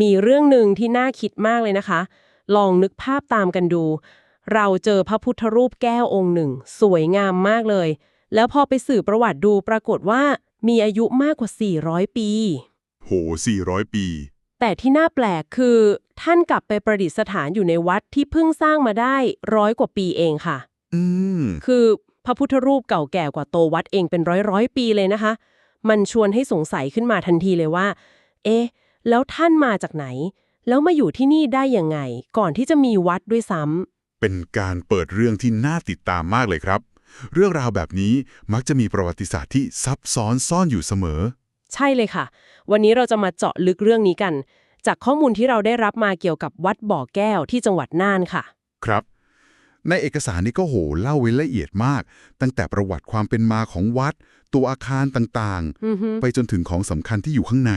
มีเรื่องหนึ่งที่น่าคิดมากเลยนะคะ ลองนึกภาพตามกันดู เราเจอพระพุทธรูปแก้วองค์หนึ่ง สวยงามมากเลย แล้วพอไปสืบประวัติดูปรากฏว่ามีอายุมากกว่า 400 ปี โห 400 ปี แต่ที่น่าแปลกคือ ท่านกลับไปประดิษฐานอยู่ในวัดที่เพิ่งสร้างมาได้ร้อยกว่าปีเองค่ะ อืม คือพระพุทธรูปเก่าแก่กว่าโตวัดเองเป็นร้อยร้อยๆปีเลยนะคะ มันชวนให้สงสัยขึ้นมาทันทีเลยว่า เอ๊ะ แล้วท่านมาจากไหน แล้วมาอยู่ที่นี่ได้ยังไง ก่อนที่จะมีวัดด้วยซ้ำเป็นการเปิดเรื่องที่น่าติดตามมากเลยครับ เรื่องราวแบบนี้มักจะมีประวัติศาสตร์ที่ซับซ้อนซ่อนอยู่เสมอ ใช่เลยค่ะ วันนี้เราจะมาเจาะลึกเรื่องนี้กัน จากข้อมูลที่เราได้รับมาเกี่ยวกับวัดบ่อแก้วที่จังหวัดน่านค่ะ ครับในเอกสารนี้ก็โหเล่าไว้ละเอียดมาก ตั้งแต่ประวัติความเป็นมาของวัด ตัวอาคารต่างอือฮึๆไปจนถึงของสำคัญที่อยู่ข้างใน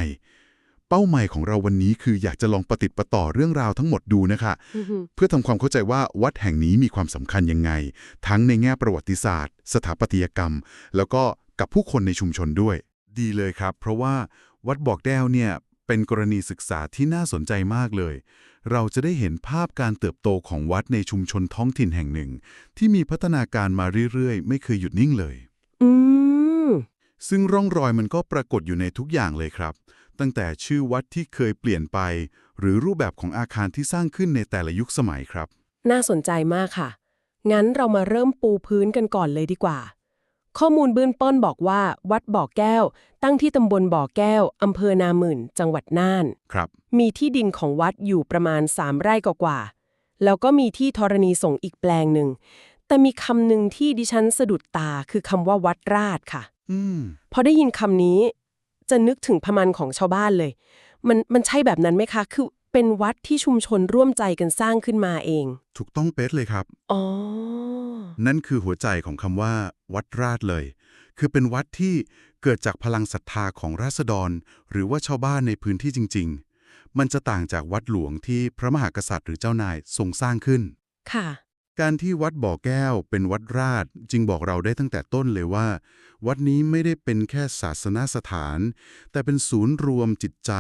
เป้าหมายของเราวันนี้คืออยากจะลองปฏิดประต่อเรื่องราวทั้งหมดดูนะคะอือฮึเพื่อทำความเข้าใจว่าวัดแห่งนี้มีความสำคัญยังไง ทั้งในแง่ประวัติศาสตร์ สถาปัตยกรรม แล้วก็กับผู้คนในชุมชนด้วย ดีเลยครับ เพราะว่าวัดบอกแก้วเนี่ยเป็นกรณีศึกษาที่น่าสนใจมากเลย เราจะได้เห็นภาพการเติบโตของวัดในชุมชนท้องถิ่นแห่งหนึ่ง ที่มีพัฒนาการมาเรื่อยๆ ไม่เคยหยุดนิ่งเลยอืมซึ่งร่องรอยมันก็ปรากฏอยู่ในทุกอย่างเลยครับ ตั้งแต่ชื่อวัดที่เคยเปลี่ยนไป หรือรูปแบบของอาคารที่สร้างขึ้นในแต่ละยุคสมัยครับ น่าสนใจมากค่ะ งั้นเรามาเริ่มปูพื้นกันก่อนเลยดีกว่า ข้อมูลเบื้องต้นบอกว่า วัดบ่อแก้ว ตั้งที่ตำบลบ่อแก้วอำเภอนาหมื่น จังหวัดน่านครับ มีที่ดินของวัดอยู่ประมาณ 3 ไร่กว่าๆแล้วก็มีที่ธรณีสงฆ์อีกแปลงหนึ่งแต่มีคำหนึ่งที่ดิฉันสะดุดตาคือคำว่าวัดราชค่ะอืมพอได้ยินคำนี้ จะนึกถึงพมันของชาวบ้านเลย มันมันใช่แบบนั้นไหมคะ คือเป็นวัดที่ชุมชนร่วมใจกันสร้างขึ้นมาเอง ถูกต้องเป๊ะเลยครับ อ๋อ นั่นคือหัวใจของคำว่า วัดราชเลย คือเป็นวัดที่เกิดจากพลังศรัทธาของราษฎร หรือว่าชาวบ้านในพื้นที่จริง ๆ มันจะต่างจากวัดหลวงที่พระมหากษัตริย์หรือเจ้านายทรงสร้างขึ้น ค่ะ การที่วัดบ่อแก้วเป็นวัดราชจึงบอกเราได้ตั้งแต่ต้นเลยว่า วัดนี้ไม่ได้เป็นแค่ศาสนสถาน แต่เป็นศูนย์รวมจิตใจ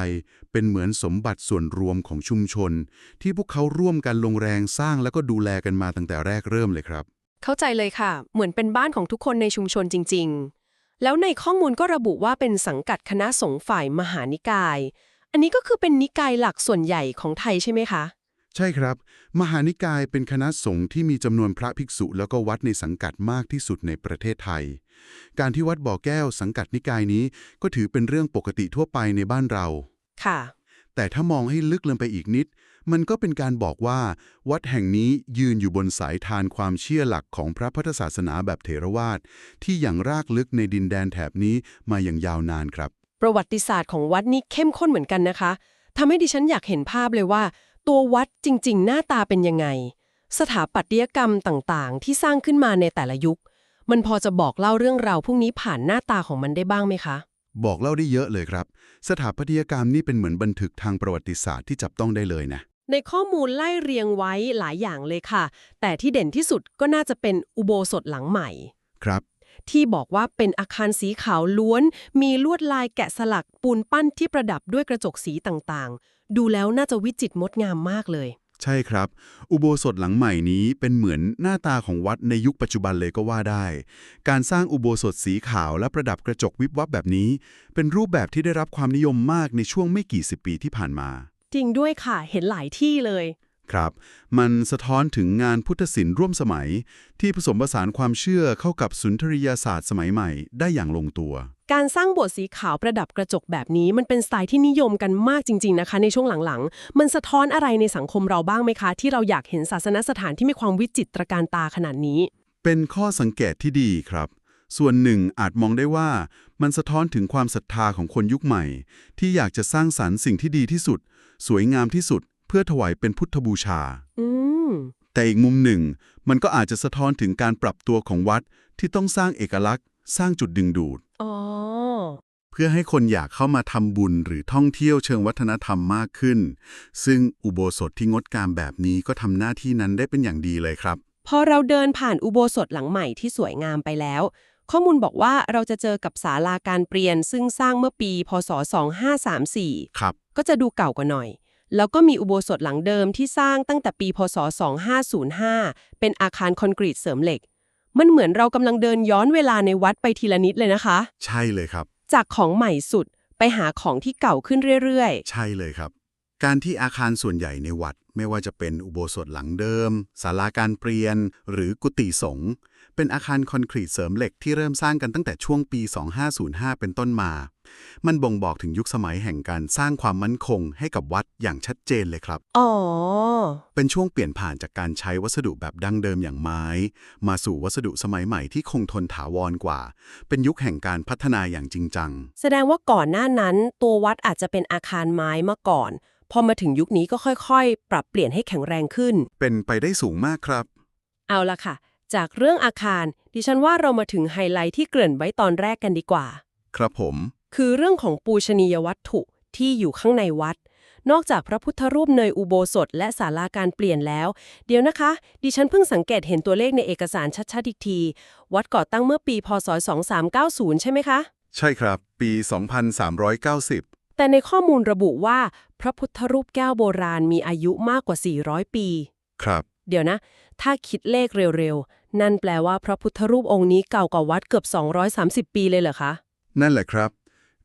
เป็นเหมือนสมบัติส่วนรวมของชุมชน ที่พวกเขาร่วมกันลงแรงสร้างแล้วก็ดูแลกันมาตั้งแต่แรกเริ่มเลยครับ เข้าใจเลยค่ะ เหมือนเป็นบ้านของทุกคนในชุมชนจริง ๆ แล้วในข้อมูลก็ระบุว่าเป็นสังกัดคณะสงฆ์ฝ่ายมหานิกาย อันนี้ก็คือเป็นนิกายหลักส่วนใหญ่ของไทยใช่ไหมคะ ใช่ครับ มหานิกายเป็นคณะสงฆ์ที่มีจำนวนพระภิกษุ แล้วก็วัดในสังกัดมากที่สุดในประเทศไทย การที่วัดบ่อแก้วสังกัดนิกายนี้ก็ถือเป็นเรื่องปกติทั่วไปในบ้านเรา ค่ะ แต่ถ้ามองให้ลึกลงไปอีกนิด มันก็เป็นการบอกว่า วัดแห่งนี้ยืนอยู่บนสายทานความเชื่อหลักของพระพุทธศาสนาแบบเถรวาทที่อย่างรากลึกในดินแดนแถบนี้มาอย่างยาวนานครับ ประวัติศาสตร์ของวัดนี่เข้มข้นเหมือนกันนะคะทำให้ดิฉันอยากเห็นภาพเลยว่า ตัววัดจริงๆ หน้าตาเป็นยังไง สถาปัตยกรรมต่างๆ ที่สร้างขึ้นมาในแต่ละยุค มันพอจะบอกเล่าเรื่องราวพวกนี้ผ่านหน้าตาของมันได้บ้างไหมคะ บอกเล่าได้เยอะเลยครับ สถาปัตยกรรมนี่เป็นเหมือนบันทึกทางประวัติศาสตร์ที่จับต้องได้เลยนะ ในข้อมูลไล่เรียงไว้หลายอย่างเลยค่ะ แต่ที่เด่นที่สุดก็น่าจะเป็นอุโบสถหลังใหม่ ครับ ที่บอกว่าเป็นอาคารสีขาวล้วน มีลวดลายแกะสลักปูนปั้นที่ประดับด้วยกระจกสีต่างๆ ดูแล้วน่าจะวิจิตรงดงามมากเลย ใช่ครับ อุโบสถหลังใหม่นี้เป็นเหมือนหน้าตาของวัดในยุคปัจจุบันเลยก็ว่าได้ การสร้างอุโบสถสีขาวและประดับกระจกวิบวับแบบนี้ เป็นรูปแบบที่ได้รับความนิยมมากในช่วงไม่กี่สิบปีที่ผ่านมา จริงด้วยค่ะเห็นหลายที่เลย ครับ มันสะท้อนถึงงานพุทธศิลป์ร่วมสมัย ที่ผสมผสานความเชื่อเข้ากับสุนทรียศาสตร์สมัยใหม่ได้อย่างลงตัว การสร้างโบสถ์สีขาวประดับกระจกแบบนี้ มันเป็นสไตล์ที่นิยมกันมากจริง ๆนะคะ ในช่วงหลังๆ มันสะท้อนอะไรในสังคมเราบ้างไหมคะ ที่เราอยากเห็นศาสนสถานที่มีความวิจิตรการตาขนาดนี้ เป็นข้อสังเกตที่ดีครับส่วนหนึ่งอาจมองได้ว่ามันสะท้อนถึงความศรัทธาของคนยุคใหม่ ที่อยากจะสร้างสรรค์สิ่งที่ดีที่สุด สวยงามที่สุดเพื่อถวายเป็นพุทธบูชาอืมแต่อีกมุมหนึ่ง มันก็อาจจะสะท้อนถึงการปรับตัวของวัดที่ต้องสร้างเอกลักษณ์ สร้างจุดดึงดูดอ๋อเพื่อให้คนอยากเข้ามาทำบุญหรือท่องเที่ยวเชิงวัฒนธรรมมากขึ้น ซึ่งอุโบสถที่งดงามแบบนี้ก็ทำหน้าที่นั้นได้เป็นอย่างดีเลยครับ พอเราเดินผ่านอุโบสถหลังใหม่ที่สวยงามไปแล้ว ข้อมูลบอกว่าเราจะเจอกับศาลาการเปลี่ยน ซึ่งสร้างเมื่อปี พศ 2534 ครับ ก็จะดูเก่ากว่าหน่อย แล้วก็มีอุโบสถหลังเดิมที่สร้างตั้งแต่ปีพศ 2505 เป็นอาคารคอนกรีตเสริมเหล็ก มันเหมือนเรากำลังเดินย้อนเวลาในวัดไปทีละนิดเลยนะคะ ใช่เลยครับ จากของใหม่สุดไปหาของที่เก่าขึ้นเรื่อยใช่เลยครับ การที่อาคารส่วนใหญ่ในวัด ไม่ว่าจะเป็นอุโบสถหลังเดิมศาลาการเปลี่ยน หรือกุฏิสงฆ์ เป็นอาคารคอนกรีตเสริมเหล็กที่เริ่มสร้างกันตั้งแต่ช่วงปี 2505 เป็นต้นมา มันบ่งบอกถึงยุคสมัยแห่งการสร้างความมั่นคงให้กับวัดอย่างชัดเจนเลยครับๆอ๋อ เป็นช่วงเปลี่ยนผ่านจากการใช้วัสดุแบบดั้งเดิมอย่างไม้ มาสู่วัสดุสมัยใหม่ที่คงทนถาวรกว่า เป็นยุคแห่งการพัฒนาอย่างจริงจัง แสดงว่าก่อนหน้านั้น ตัววัดอาจจะเป็นอาคารไม้มาก่อน พอมาถึงยุคนี้ก็ค่อยๆ ปรับเปลี่ยนให้แข็งแรงขึ้น เป็นไปได้สูงมากครับ เอาละค่ะ จากเรื่องอาคาร ดิฉันว่าเรามาถึงไฮไลท์ที่เกริ่นไว้ตอนแรกกันดีกว่า ครับผม คือเรื่องของปูชนียวัตถุที่อยู่ข้างในวัด นอกจากพระพุทธรูปเนยอุโบสถ และศาลาการเปลี่ยนแล้ว เดี๋ยวนะคะ ดิฉันเพิ่งสังเกตเห็นตัวเลขในเอกสารชัดๆอีกที วัดก่อตั้งเมื่อปี พศ 2390 ใช่ไหมคะ ใช่ครับ ปี 2390 แต่ในข้อมูลระบุว่า พระพุทธรูปแก้วโบราณมีอายุมากกว่า 400 ปี ครับ เดี๋ยวนะ ถ้าคิดเลขเร็วๆ นั่นแปลว่าพระพุทธรูปองค์นี้เก่ากว่าวัดเกือบ 230 ปีเลยเหรอคะ นั่นแหละครับ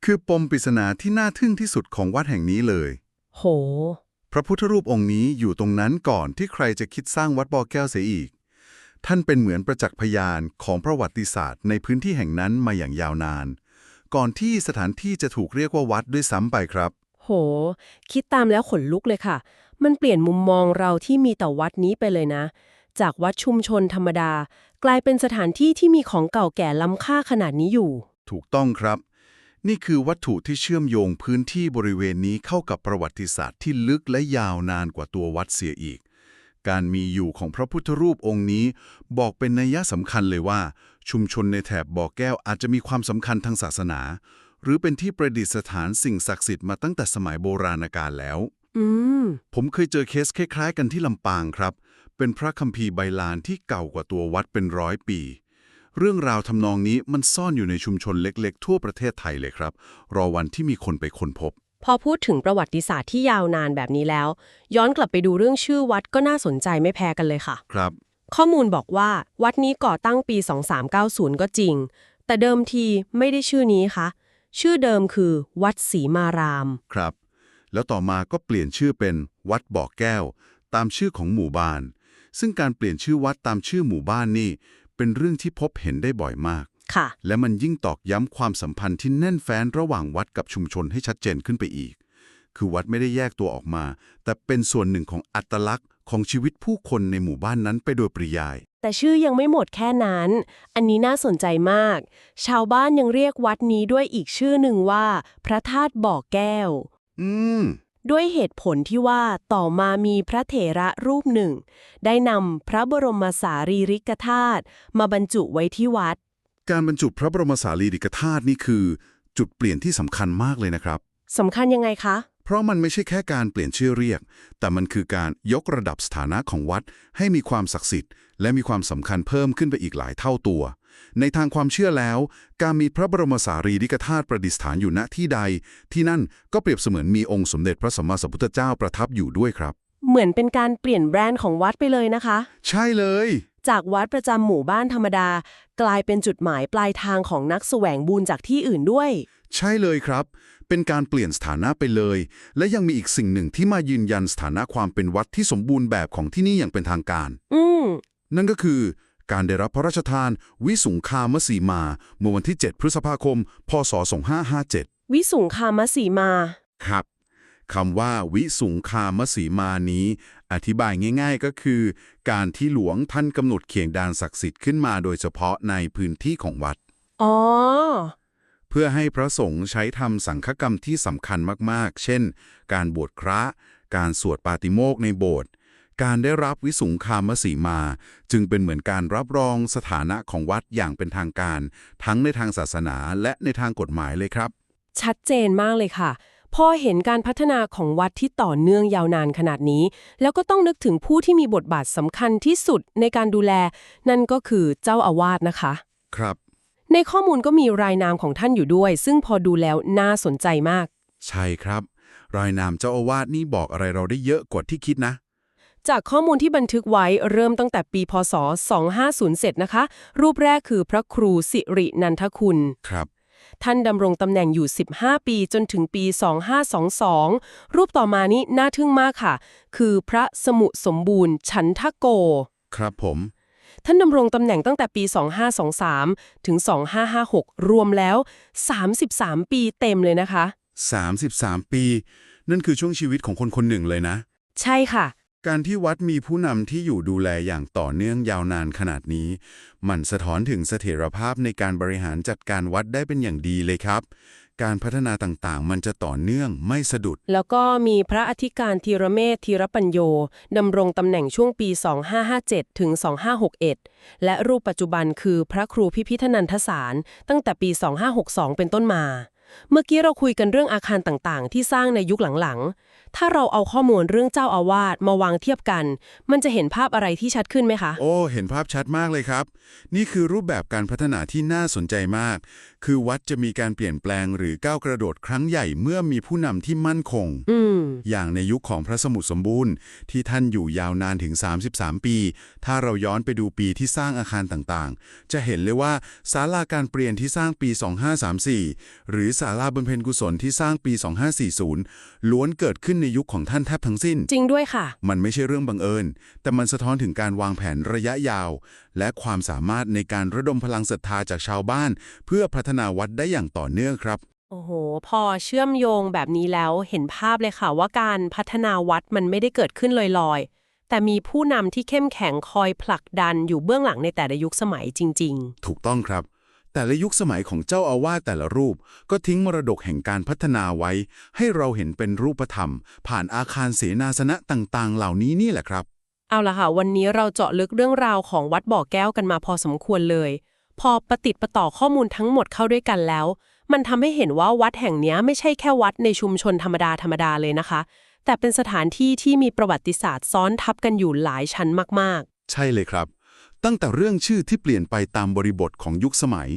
คือปมปริศนาที่น่าทึ่งที่สุดของวัดแห่งนี้เลย โห พระพุทธรูปองค์นี้อยู่ตรงนั้นก่อนที่ใครจะคิดสร้างวัดบ่อแก้วเสียอีก ท่านเป็นเหมือนประจักษ์พยานของประวัติศาสตร์ ในพื้นที่แห่งนั้นมาอย่างยาวนาน ก่อนที่สถานที่จะถูกเรียกว่าวัดด้วยซ้ำไปครับ โห คิดตามแล้วขนลุกเลยค่ะ มันเปลี่ยนมุมมองเราที่มีต่อวัดนี้ไปเลยนะ จากวัดชุมชนธรรมดา กลายเป็นสถานที่ที่มีของเก่าแก่ล้ำค่าขนาดนี้อยู่ ถูกต้องครับ นี่คือวัตถุที่เชื่อมโยงพื้นที่บริเวณนี้เข้ากับประวัติศาสตร์ที่ลึกและยาวนานกว่าตัววัดเสียอีก การมีอยู่ของพระพุทธรูปองค์นี้ บอกเป็นนัยสำคัญเลยว่า ชุมชนในแถบบ่อแก้วอาจจะมีความสำคัญทางศาสนา หรือเป็นที่ประดิษฐานสิ่งศักดิ์สิทธิ์มาตั้งแต่สมัยโบราณกาลแล้วอืมผมเคยเจอเคสคล้ายๆกันที่ลำปางครับ เป็นพระคัมภีร์ใบลานที่เก่ากว่าตัววัดเป็นร้อยปี เรื่องราวทำนองนี้มันซ่อนอยู่ในชุมชนเล็กๆ ทั่วประเทศไทยเลยครับ รอวันที่มีคนไปค้นพบ พอพูดถึงประวัติศาสตร์ที่ยาวนานแบบนี้แล้ว ย้อนกลับไปดูเรื่องชื่อวัดก็น่าสนใจไม่แพ้กันเลยค่ะ ครับ ข้อมูลบอกว่าวัดนี้ก่อตั้งปี 2390 ก็จริง แต่เดิมทีไม่ได้ชื่อนี้ค่ะชื่อเดิมคือ วัดศรีมาราม ครับ แล้วต่อมาก็เปลี่ยนชื่อเป็นวัดบ่อแก้ว ตามชื่อของหมู่บ้าน ซึ่งการเปลี่ยนชื่อวัดตามชื่อหมู่บ้านนี่ เป็นเรื่องที่พบเห็นได้บ่อยมาก ค่ะ และมันยิ่งตอกย้ำความสัมพันธ์ที่แน่นแฟ้นระหว่างวัดกับชุมชนให้ชัดเจนขึ้นไปอีก คือวัดไม่ได้แยกตัวออกมา แต่เป็นส่วนหนึ่งของอัตลักษณ์ของชีวิตผู้คนในหมู่บ้านนั้นไปโดยปริยาย แต่ชื่อยังไม่หมดแค่นั้น อันนี้น่าสนใจมาก ชาวบ้านยังเรียกวัดนี้ด้วยอีกชื่อหนึ่งว่า พระธาตุบ่อแก้ว อืม ด้วยเหตุผลที่ว่าต่อมามีพระเถระรูปหนึ่ง ได้นำพระบรมสารีริกธาตุมาบรรจุไว้ที่วัด การบรรจุพระบรมสารีริกธาตุนี่คือ จุดเปลี่ยนที่สำคัญมากเลยนะครับสำคัญยังไงคะ เพราะมันไม่ใช่แค่การเปลี่ยนชื่อเรียก แต่มันคือการยกระดับสถานะของวัด ให้มีความศักดิ์สิทธิ์ และมีความสำคัญเพิ่มขึ้นไปอีกหลายเท่าตัว ในทางความเชื่อแล้ว การมีพระบรมสารีริกธาตุประดิษฐานอยู่ณที่ใด ที่นั่นก็เปรียบเสมือนมีองค์สมเด็จพระสัมมาสัมพุทธเจ้าประทับอยู่ด้วยครับ เหมือนเป็นการเปลี่ยนแบรนด์ของวัดไปเลยนะคะ ใช่เลย จากวัดประจำหมู่บ้านธรรมดา กลายเป็นจุดหมายปลายทางของนักแสวงบุญจากที่อื่นด้วย ใช่เลยครับ เป็นการเปลี่ยนสถานะไปเลย และยังมีอีกสิ่งหนึ่งที่มายืนยันสถานะความเป็นวัดที่สมบูรณ์แบบของที่นี่อย่างเป็นทางการ อืม นั่นก็คือ การได้รับพระราชทาน วิสุงคามสีมา เมื่อวันที่ 7 พฤษภาคม พศ 2557 วิสุงคามสีมา ครับคำว่าวิสุงคามสีมานี้ อธิบายง่าย ๆ ก็คือ การที่หลวงท่านกำหนดเขียงดานศักดิ์สิทธิ์ขึ้นมาโดยเฉพาะในพื้นที่ของวัด อ๋อ เพื่อให้พระสงฆ์ใช้ทำสังฆกรรมที่สำคัญมากๆ เช่น การบวชพระ การสวดปาติโมกข์ในโบสถ์ การได้รับวิสุงคามสีมา จึงเป็นเหมือนการรับรองสถานะของวัดอย่างเป็นทางการ ทั้งในทางศาสนาและในทางกฎหมายเลยครับ ชัดเจนมากเลยค่ะพอเห็นการพัฒนาของวัดที่ต่อเนื่องยาวนานขนาดนี้ แล้วก็ต้องนึกถึงผู้ที่มีบทบาทสำคัญที่สุดในการดูแล นั่นก็คือเจ้าอาวาสนะคะ ครับ ในข้อมูลก็มีรายนามของท่านอยู่ด้วย ซึ่งพอดูแล้วน่าสนใจมาก ใช่ครับ รายนามเจ้าอาวาสนี่บอกอะไรเราได้เยอะกว่าที่คิดนะ จากข้อมูลที่บันทึกไว้เริ่มตั้งแต่ปีพศ 2507 นะคะ รูปแรกคือพระครูสิรินันทคุณ ครับ ท่านดำรงตำแหน่งอยู่ 15 ปีจนถึงปี 2522 รูปต่อมานี้น่าทึ่งมากค่ะ คือพระสมุสมบูรณ์ ฉันทโก ครับผม ท่านดำรงตำแหน่งตั้งแต่ปี 2523 ถึง 2556 รวมแล้ว 33 ปีเต็มเลยนะคะ 33 ปี นั่นคือช่วงชีวิตของคนคนหนึ่งเลยนะ ใช่ค่ะ การที่วัดมีผู้นำที่อยู่ดูแลอย่างต่อเนื่องยาวนานขนาดนี้ มันสะท้อนถึงเสถียรภาพในการบริหารจัดการวัดได้เป็นอย่างดีเลยครับ การพัฒนาต่างๆ มันจะต่อเนื่องไม่สะดุด แล้วก็มีพระอธิการธีรเมธธีรปัญโยดำรงตำแหน่งช่วงปี 2557 ถึง 2561 และรูปปัจจุบันคือพระครูพิพิธนันทสาร ตั้งแต่ปี 2562 เป็นต้นมา เมื่อกี้เราคุยกันเรื่องอาคารต่างๆ ที่สร้างในยุคหลังๆ ถ้าเราเอาข้อมูลเรื่องเจ้าอาวาสมาวางเทียบกัน มันจะเห็นภาพอะไรที่ชัดขึ้นไหมคะ โอ้ เห็นภาพชัดมากเลยครับ นี่คือรูปแบบการพัฒนาที่น่าสนใจมากคือวัดจะมีการเปลี่ยนแปลงหรือก้าวกระโดดครั้งใหญ่เมื่อมีผู้นำที่มั่นคงอืมอย่างในยุคของพระสมุทรสมบูรณ์ ที่ท่านอยู่ยาวนานถึง 33 ปี ถ้าเราย้อนไปดูปีที่สร้างอาคารต่างๆ จะเห็นเลยว่าศาลาการเปลี่ยนที่สร้างปี 2534 หรือศาลาบำเพ็ญกุศลที่สร้างปี 2540 ล้วนเกิดขึ้นในยุคของท่านแทบทั้งสิ้น จริงด้วยค่ะ มันไม่ใช่เรื่องบังเอิญ แต่มันสะท้อนถึงการวางแผนระยะยาว และความสามารถในการระดมพลังศรัทธาจากชาวบ้าน เพื่อพัฒนาวัดได้อย่างต่อเนื่องครับ โอ้โห พอเชื่อมโยงแบบนี้แล้วเห็นภาพเลยค่ะว่าการพัฒนาวัดมันไม่ได้เกิดขึ้นลอยๆ แต่มีผู้นำที่เข้มแข็งคอยผลักดันอยู่เบื้องหลังในแต่ละยุคสมัยจริงถูกต้องครับ แต่ละยุคสมัยของเจ้าอาวาสแต่ละรูป ก็ทิ้งมรดกแห่งการพัฒนาไว้ ให้เราเห็นเป็นรูปธรรม ผ่านอาคารเสนาสนะต่างๆ เหล่านี้นี่แหละครับๆเอาละค่ะวันนี้เราเจาะลึกเรื่องราวของวัดบ่อแก้วกันมาพอสมควรเลย พอประติดประต่อข้อมูลทั้งหมดเข้าด้วยกันแล้ว มันทำให้เห็นว่าวัดแห่งเนี้ยไม่ใช่แค่วัดในชุมชนธรรมดาธรรมดาเลยนะคะ แต่เป็นสถานที่ที่มีประวัติศาสตร์ซ้อนทับกันอยู่หลายชั้นมากๆ ใช่เลยครับ ตั้งแต่เรื่องชื่อที่เปลี่ยนไปตามบริบทของยุคสมัย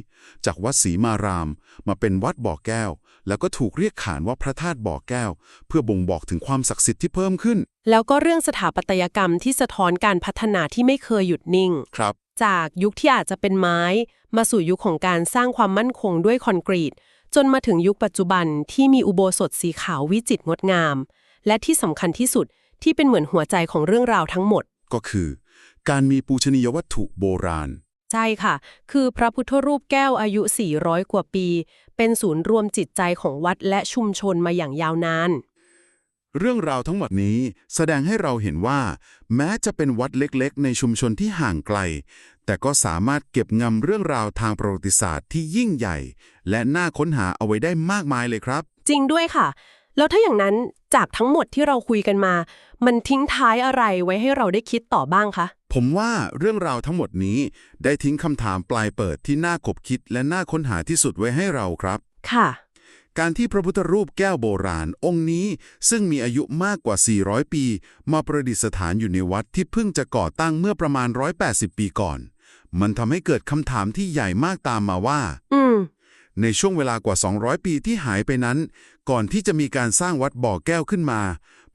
จากวัดศรีมาราม มาเป็นวัดบ่อแก้ว แล้วก็ถูกเรียกขานว่าพระธาตุบ่อแก้ว เพื่อบ่งบอกถึงความศักดิ์สิทธิ์ที่เพิ่มขึ้น แล้วก็เรื่องสถาปัตยกรรมที่สะท้อนการพัฒนาที่ไม่เคยหยุดนิ่ง ครับ จากยุคที่อาจจะเป็นไม้ มาสู่ยุคของการสร้างความมั่นคงด้วยคอนกรีต จนมาถึงยุคปัจจุบันที่มีอุโบสถสีขาววิจิตรงดงาม และที่สำคัญที่สุดที่เป็นเหมือนหัวใจของเรื่องราวทั้งหมด ก็คือ การมีปูชนียวัตถุโบราณ ใช่ค่ะ คือพระพุทธรูปแก้วอายุ 400 กว่าปี เป็นศูนย์รวมจิตใจของวัดและชุมชนมาอย่างยาวนาน เรื่องราวทั้งหมดนี้แสดงให้เราเห็นว่า แม้จะเป็นวัดเล็กๆ ในชุมชนที่ห่างไกล แต่ก็สามารถเก็บงำเรื่องราวทางประวัติศาสตร์ที่ยิ่งใหญ่ และน่าค้นหาเอาไว้ได้มากมายเลยครับ จริงด้วยค่ะ แล้วถ้าอย่างนั้นจากทั้งหมดที่เราคุยกันมา มันทิ้งท้ายอะไรไว้ให้เราได้คิดต่อบ้างคะ ผมว่าเรื่องราวทั้งหมดนี้ได้ทิ้งคำถามปลายเปิดที่น่าขบคิดและน่าค้นหาที่สุดไว้ให้เราครับ ค่ะ การที่พระพุทธรูปแก้วโบราณองค์นี้ ซึ่งมีอายุมากกว่า 400 ปี มาประดิษฐานอยู่ในวัดที่เพิ่งจะก่อตั้งเมื่อประมาณ 180 ปีก่อน มันทำให้เกิดคำถามที่ใหญ่มากตามมาว่าอืมในช่วงเวลากว่า 200 ปีที่หายไปนั้น ก่อนที่จะมีการสร้างวัดบ่อแก้วขึ้นมา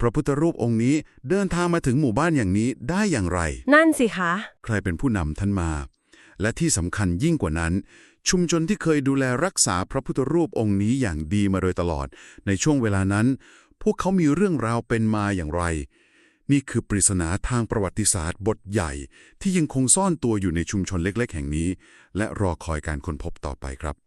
พระพุทธรูปองค์นี้เดินทางมาถึงหมู่บ้านอย่างนี้ได้อย่างไร นั่นสิคะ ใครเป็นผู้นำท่านมา และที่สำคัญยิ่งกว่านั้น ชุมชนที่เคยดูแลรักษาพระพุทธรูปองค์นี้อย่างดีมาโดยตลอด ในช่วงเวลานั้น พวกเขามีเรื่องราวเป็นมาอย่างไร นี่คือปริศนาทางประวัติศาสตร์บทใหญ่ที่ยังคงซ่อนตัวอยู่ในชุมชนเล็ก ๆ แห่งนี้ และรอคอยการค้นพบต่อไปครับ